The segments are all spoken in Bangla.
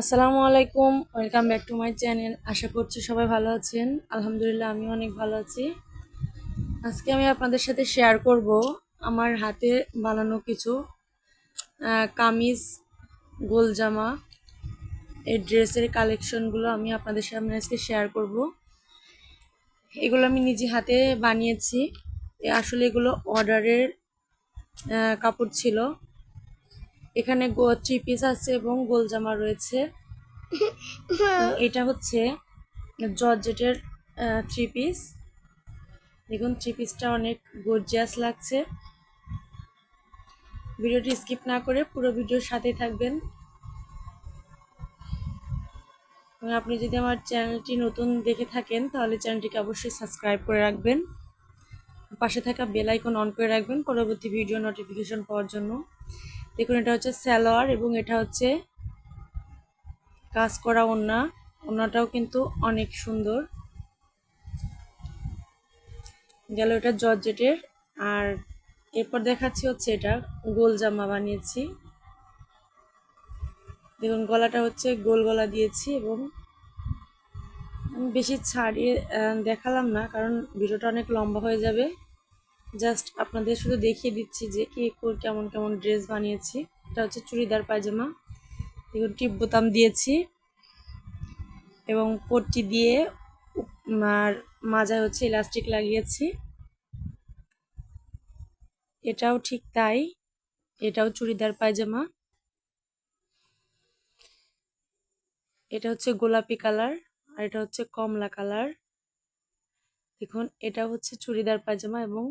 আসসালামু আলাইকুম, welcome back to my channel. আশা করছি সবাই ভালো আছেন। আলহামদুলিল্লাহ আমি অনেক ভালো আছি। আজকে আমি আপনাদের সাথে শেয়ার করব আমার হাতে বানানো কিছু কামিজ, গোল জামা। এই ড্রেসের কালেকশনগুলো আমি আপনাদের সামনে আজকে শেয়ার করব। এগুলো আমি নিজে হাতে বানিয়েছি। আসলে এগুলো অর্ডারের কাপড় ছিল। এখানে থ্রি পিস আছে এবং গোল জামা রয়েছে। এটা হচ্ছে জর্জেটের থ্রি পিস। দেখুন, থ্রি পিসটা অনেক গর্জিয়াস লাগছে। ভিডিওটি স্কিপ না করে পুরো ভিডিওর সাথেই থাকবেন। এবং আপনি যদি আমার চ্যানেলটি নতুন দেখে থাকেন, তাহলে চ্যানেলটিকে অবশ্যই সাবস্ক্রাইব করে রাখবেন। পাশে থাকা বেল আইকন অন করে রাখবেন পরবর্তী ভিডিও নোটিফিকেশন পাওয়ার জন্য। দেখুন, এটা হচ্ছে স্যালোয়ার এবং এটা হচ্ছে কাজ করা ওড়না ওড়নাটাও কিন্তু অনেক সুন্দর। গেল এটা জর্জেটের। আর এরপর দেখাচ্ছি হচ্ছে এটা, গোল জামা বানিয়েছি। দেখুন, গলাটা হচ্ছে গোল গলা দিয়েছি এবং বেশি ছাড়িয়ে দেখালাম না কারণ ভিডিওটা অনেক লম্বা হয়ে যাবে। জাস্ট আপনাদের শুধু দেখিয়ে দিচ্ছি যে কে কেমন কেমন ড্রেস বানিয়েছি। এটা হচ্ছে চুড়িদার পায়জামা। দেখুন, টিপ বোতাম দিয়েছি। এবং পট্টি দিয়ে আর মাজায় হচ্ছে ইলাস্টিক লাগিয়েছি। এটাও ঠিক তাই। এটাও চুড়িদার পায়জামা। এটা হচ্ছে গোলাপি কালার আর এটা হচ্ছে কমলা কালার। দেখুন এটা হচ্ছে চুড়িদার পায়জামা এবং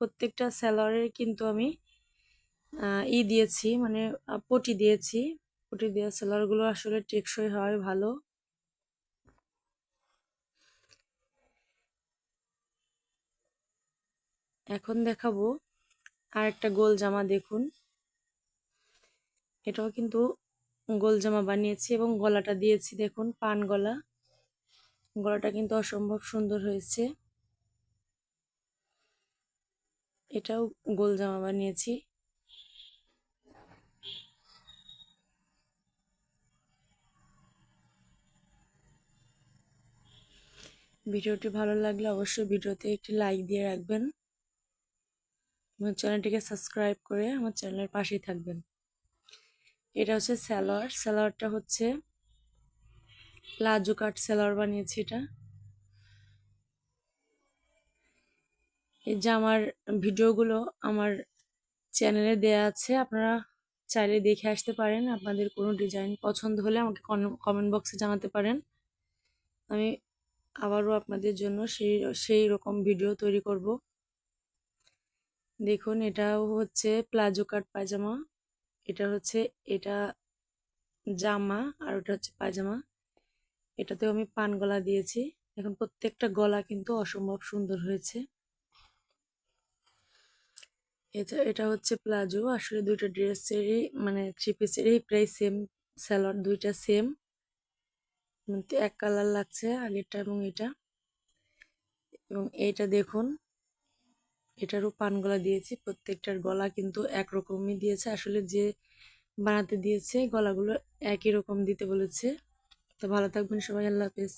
প্রত্যেকটা সালোয়ারের কিন্তু আমি ই দিয়েছি মানে পটি দিয়েছি। পটি দেওয়া সালোয়ারগুলো আসলে টেকসই হয়, ভালো। এখন দেখাবো আর একটা গোল জামা দেখুন। এটাও কিন্তু গোল জামা বানিয়েছি এবং গলাটা দিয়েছি, দেখুন, পান গলা। গলাটা কিন্তু অসম্ভব সুন্দর হয়েছে। এটাও গোল জামা বানিয়েছি। ভিডিওটি ভালো লাগলে অবশ্যই ভিডিওতে একটি লাইক দিয়ে রাখবেন। আমার চ্যানেলটিকে সাবস্ক্রাইব করে আমার চ্যানেলের পাশেই থাকবেন। এটা হচ্ছে স্যালোয়ার স্যালোয়ারটা হচ্ছে প্লাজো কাট স্যালোয়ার বানিয়েছি এটা। এই যে আমার ভিডিওগুলো আমার চ্যানেলে দেয়া আছে, আপনারা চাইলে দেখে আসতে পারেন। আপনাদের কোনো ডিজাইন পছন্দ হলে আমাকে কমেন্ট বক্সে জানাতে পারেন। আমি আবারও আপনাদের জন্য সেই সেই রকম ভিডিও তৈরি করব। দেখুন, এটাও হচ্ছে প্লাজো কাট পায়জামা। এটা হচ্ছে, এটা জামা আর ওটা হচ্ছে পায়জামা। এটাতেও আমি পান গলা দিয়েছি। এখন প্রত্যেকটা গলা কিন্তু অসম্ভব সুন্দর হয়েছে। এটা এটা হচ্ছে প্লাজো আসলে দুইটা ড্রেসেরই মানে থ্রি পিসেরই প্রায় সেম স্যালোয়ার দুইটা সেম এক কালার লাগছে আগেরটা এবং এটা। এবং এইটা দেখুন, এটারও পান গলা দিয়েছি, প্রত্যেকটার গলা কিন্তু একরকমই দিয়েছে। আসলে যে বানাতে দিয়েছে গলাগুলো একই রকম দিতে বলেছে। তো ভালো থাকবেন সবাই, আল্লাহ হাফেজ।